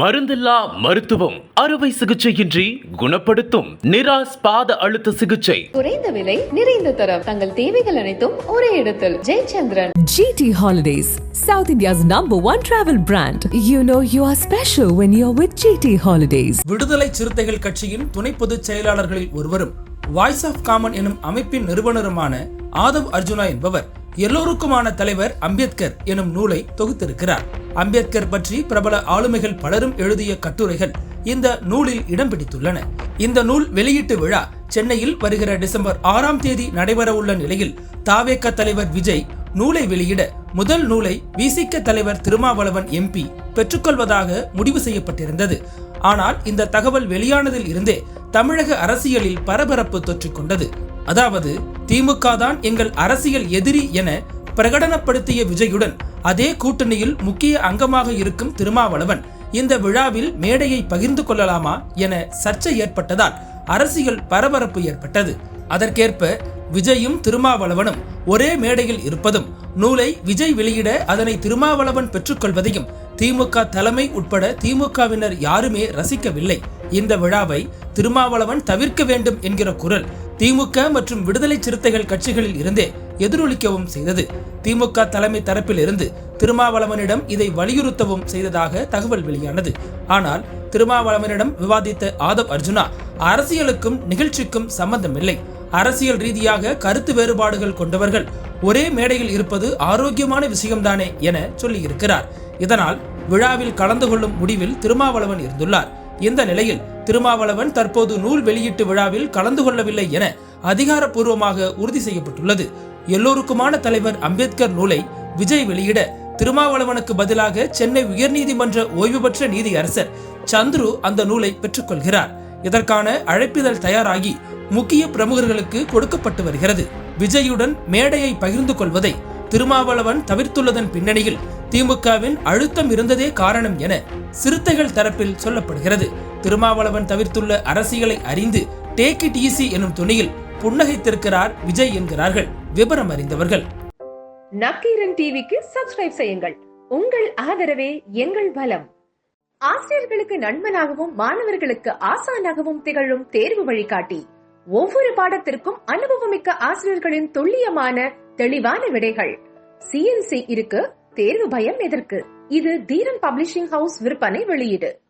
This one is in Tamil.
மருந்தில்லா மருத்துவம். அறுவை சிகிச்சையின்றி குணப்படுத்தும் நிராஸ் பாத அழுத்த சிகிச்சை. குறைந்த விலை நிறைந்த தரம். தங்கள் தேவைகள் அனைத்தும் ஒரே இடத்தில். Jayachandran. GT Holidays, South India's number one travel brand. You know you are special when you're with GT Holidays. விடுதலை சிறுத்தைகள் கட்சியின் துணை பொதுச் செயலாளர்களில் ஒருவரும் வாய்ஸ் ஆஃப் காமன் எனும் அமைப்பின் நிறுவனருமான ஆதவ் அர்ஜுனா என்பவர் எல்லோருக்குமான தலைவர் அம்பேத்கர் எனும் நூலை தொகுத்திருக்கிறார். அம்பேத்கர் பற்றி பிரபல ஆளுமைகள் பலரும் எழுதிய கட்டுரைகள் இந்த நூலில் இடம் பிடித்துள்ளன இந்த நூல் வெளியீட்டு விழா சென்னையில் வருகிற டிசம்பர் ஆறாம் தேதி நடைபெறவுள்ள நிலையில் தாவேக்க தலைவர் விஜய் நூலை வெளியிட முதல் நூலை விசிக்க தலைவர் திருமாவளவன் எம்பி பெற்றுக்கொள்வதாக முடிவு செய்யப்பட்டிருந்தது. ஆனால் இந்த தகவல் வெளியானதில் இருந்தே தமிழக அரசியலில் பரபரப்பு தொற்றிக்கொண்டது. அதாவது திமுக தான் எங்கள் அரசியல் எதிரி என பிரகடனப்படுத்திய விஜயுடன் அதே கூட்டணியில் முக்கிய அங்கமாக இருக்கும் திருமாவளவன் இந்த விழாவில் மேடையை பகிர்ந்து கொள்ளலாமா என சர்ச்சை ஏற்பட்டதால் அரசியல் பரபரப்பு ஏற்பட்டது. அதற்கேற்ப விஜயும் திருமாவளவனும் ஒரே மேடையில் இருப்பதும் நூலை விஜய் வெளியிட அதனை திருமாவளவன் பெற்றுக்கொள்வதையும் திமுக தலைமை உட்பட திமுகவினர் யாருமே ரசிக்கவில்லை. இந்த விழாவை திருமாவளவன் தவிர்க்க வேண்டும் என்கிற குரல் திமுக மற்றும் விடுதலை சிறுத்தைகள் கட்சிகளில் இருந்தே எதிரொலிக்கவும் செய்தது. திமுக தலைமை தரப்பிலிருந்து திருமாவளவனிடம் இதை வலியுறுத்தவும் செய்ததாக தகவல் வெளியானது. ஆனால் திருமாவளவனிடம் விவாதித்த ஆதவ் அர்ஜுனா அரசியலுக்கும் நிகழ்ச்சிக்கும் சம்பந்தமில்லை. அரசியல் ரீதியாக கருத்து வேறுபாடுகள் கொண்டவர்கள் ஒரே மேடையில் இருப்பது ஆரோக்கியமான விஷயம்தானே என சொல்லியிருக்கிறார். இதனால் விழாவில் கலந்து கொள்ளும் முடிவில் திருமாவளவன் இருந்துள்ளார். இந்த நிலையில் திருமாவளவன் தற்போது நூல் வெளியீட்டு விழாவில் கலந்து கொள்ளவில்லை என அதிகாரப்பூர்வமாக உறுதி செய்யப்பட்டுள்ளது. எல்லோருக்குமான தலைவர் அம்பேத்கர் நூலை விஜய் வெளியிட திருமாவளவனுக்கு பதிலாக சென்னை உயர்நீதிமன்ற ஓய்வு பெற்ற நீதியரசர் சந்துரு அந்த நூலை பெற்றுக்கொள்கிறார். இதற்கான அழைப்பிதழ் தயாராகி முக்கிய பிரமுகர்களுக்கு கொடுக்கப்பட்டு வருகிறது. விஜயுடன் மேடையை பகிர்ந்து கொள்வதை திருமாவளவன் தவிர்த்துள்ளதன் பின்னணியில் திமுகவின் அழுத்தம் இருந்ததே காரணம் என சிறுத்தைகள் தரப்பில் சொல்லப்படுகிறது. திருமாவளவன் தவிர்த்துள்ள அரசியலை அறிந்து டேக் இட் ஈஸி எனும் துணியில் புன்னகைத்திருக்கிறார் விஜய் என்கிறார்கள். விவரம் அறிந்தவர்கள். நக்கீரன் டிவிக்கு சப்ஸ்கிரைப் செய்யுங்கள். உங்கள் ஆதரவே எங்கள் பலம் ஆசிரியர்களுக்கு நண்பனாகவும் மாணவர்களுக்கு ஆசானாகவும் திகழும் தேர்வு வழிகாட்டி. ஒவ்வொரு பாடத்திற்கும் அனுபவமிக்க ஆசிரியர்களின் துல்லியமான தெளிவான விடைகள். சிஎன்சி இருக்கு தேர்வு பயம் எதற்கு? இது தீரன் பப்ளிஷிங் ஹவுஸ் விற்பனை வெளியீடு.